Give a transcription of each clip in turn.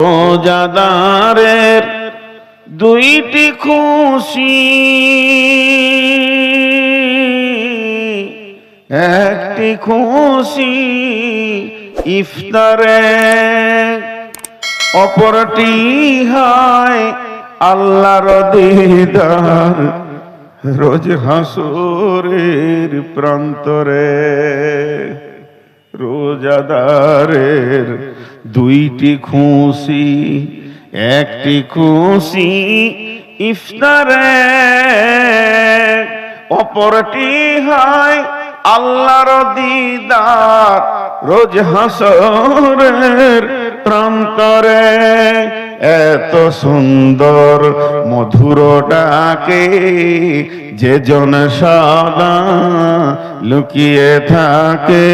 রোজাদারের দুইটি খুশি। একটি খুশি ইফতারে অপরটি হয় আল্লাহর দিদার রোজ হাসুরের প্রান্তরে। রোজাদারের দুইটি খুশি, একটি খুশি ইফতারে, অপরটি হয় আল্লাহর দিদার রোজ হাসরের প্রান্তরে এত সুন্দর মধুর ডাকে যে জন সদা লুকিয়ে থাকে।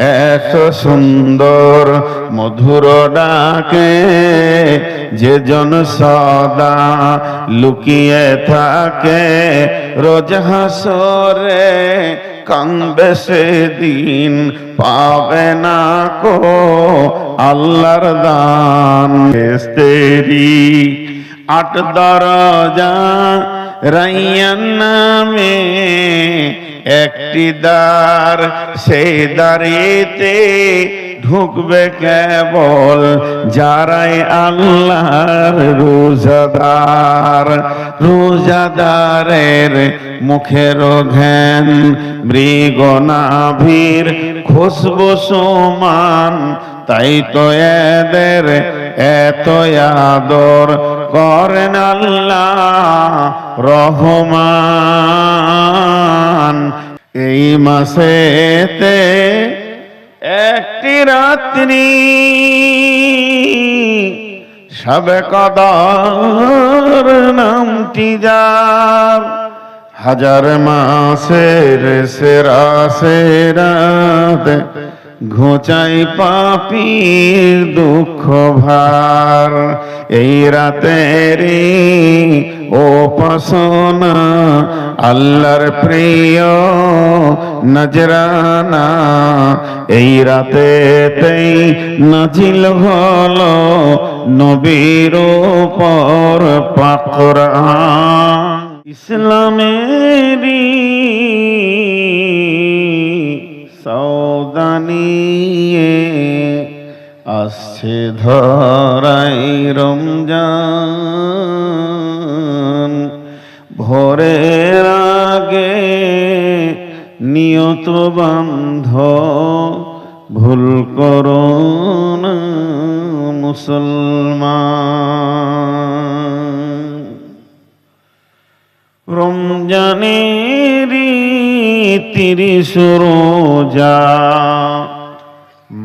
এত সুন্দর মধুর ডাকে যে জন সদা লুকিয়ে থাকে। রোজ হাসরে কান্দে সেদিন, পাবে না কো আল্লাহর দান। তেরি আট দরজা রাইয়ান নামে একটি দ্বার, সেই দাঁড়িয়েতে ঢুকবে কেবল যারাই আল্লাহর রোজাদার। রোজাদারের মুখের ঘ্যান মৃগনাভীর খুশবু সমান, তাই তো এদের এত আদর। করেন আল্লাহ রহমান। এই মাসেতে একটি রাত্রি সবে কদর নামটি যার। হাজার মাসের সেরা সেরাত ঘোচাই পাপির দুঃখ ভার। এই রাতের ও পাসনা আল্লাহর প্রিয় নজরানা। এই রাতে রাতেতেই নাজিল হলো নবীর পর পাকরা ইসলামেরই সৌদানিয়ে আসছে ধরাই রমজান। ভোরের আগে নিয়ত বান্ধ ভুল করো না মুসলমান। রমজানেরই তিরিশ রোজা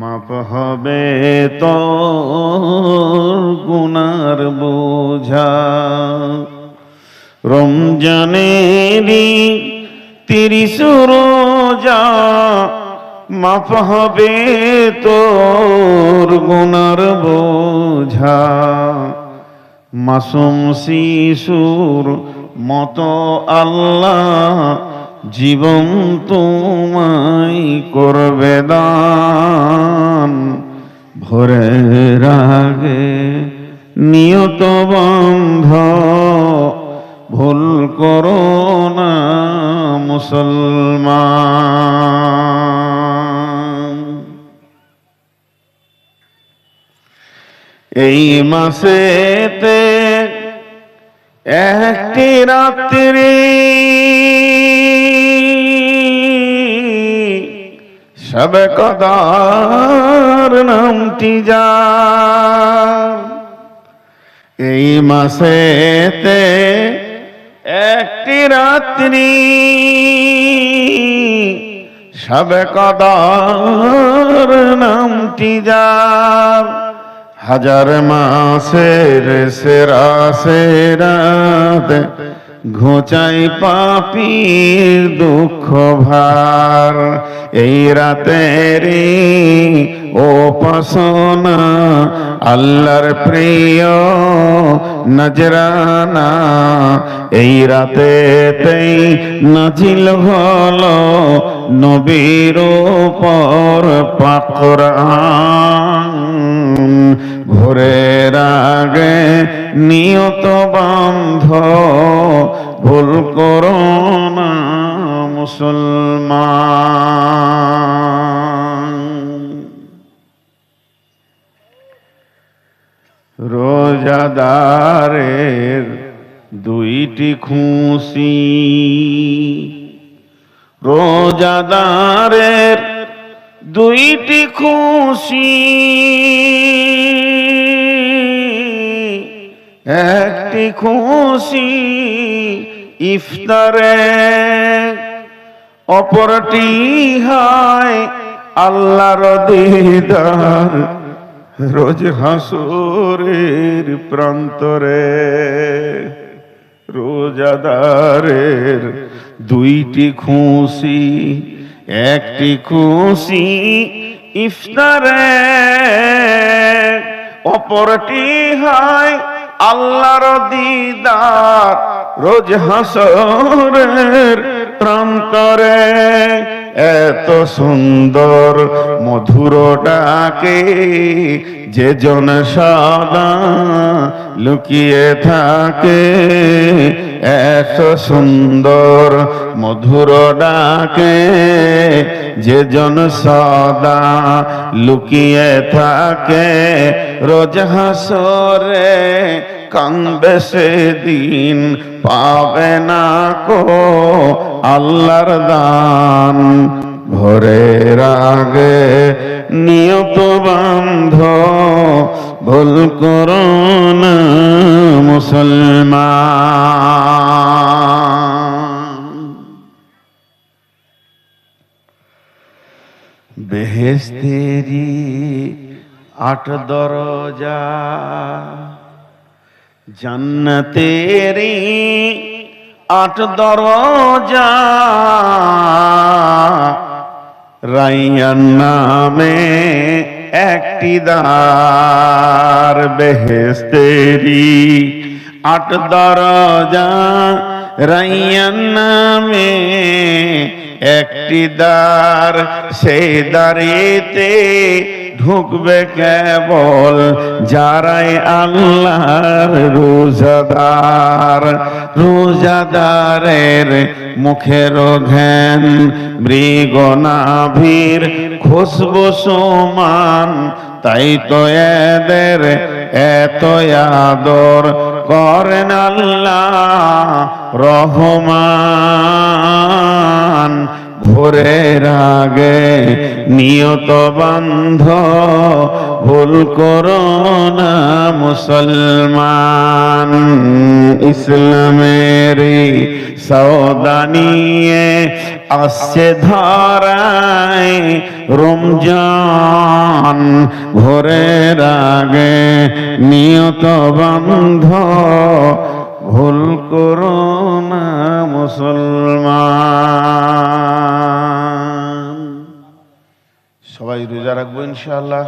মাপ হবে তো গুনার বোঝা। রমজানেরই তিরিশ রোজা মাপ হবে তোর গুনার বোঝা। মাসুম শিশুর মতো আল্লাহ জীবন তোমায় করবে দান। ভোরের আগে নিয়ত বন্ধ, ভুল করো না মুসলমান। এই মাসেতে একটি রাত্রি সবে কদার নামটি যা এই মাসেতে একটি রাত্রি সবে কদার নামটি যার হাজার মাসের সেরা সেরাত ঘোচাই পাপির দুঃখ ভার। এই রাতের ও পাসনা আল্লাহর প্রিয় নজরানা। এই রাতেতেই নাজিল হল নবীর পর পাকরান। ভোরের আগে নিয়ত বান্ধ ভুল করো না মুসলমান। রোজাদারের দুইটি খুশি রোজাদারের দুইটি খুশি। একটি খুশি ইফতারে, অপরটি হয় আল্লাহর দিদার রোজ হাসুরের প্রান্তরে। রোজাদারের দুইটি খুশি, একটি খুশি ইফতারে, অপরটি হয় আল্লাহর দিদার রোজ হাসরের প্রান্তরে এত সুন্দর মধুর ডাকে যে জন সদা লুকিয়ে থাকে। এত সুন্দর মধুর ডাকে যে জন সদা লুকিয়ে থাকে। রোজ হাসরে কান্দবে সেদিন পাবে না কো আল্লাহর দান। ভোরের আগে নিয়ত বান্ধ ভুল করো না মুসলমান। বেহেস্তেরি আট দরজা জান্নাতেরি আট দরজা। রাইয়ান নামে একটি দ্বার বেহেস্তেরি আট দরজা। রাইয়ান নামে একটি দ্বার, সেই দ্বারেতে ঢুকবে কেবল যারাই আল্লাহর রোজাদার। রোজাদারের মুখের ঘ্যান মৃগনাভীর খুশবু সমান, তাই তো এদের এত আদর করেন আল্লাহ রহমান। ভোরের আগে নিয়ত বান্ধ। ভুল করো না মুসলমান। ইসলামের সৌদা নিয়ে আসছে ধরায় রমজান। ভোরের আগে নিয়ত বান্ধ। ভুল করো না মুসলমান। সবাই রোজা রাখব ইনশাআল্লাহ।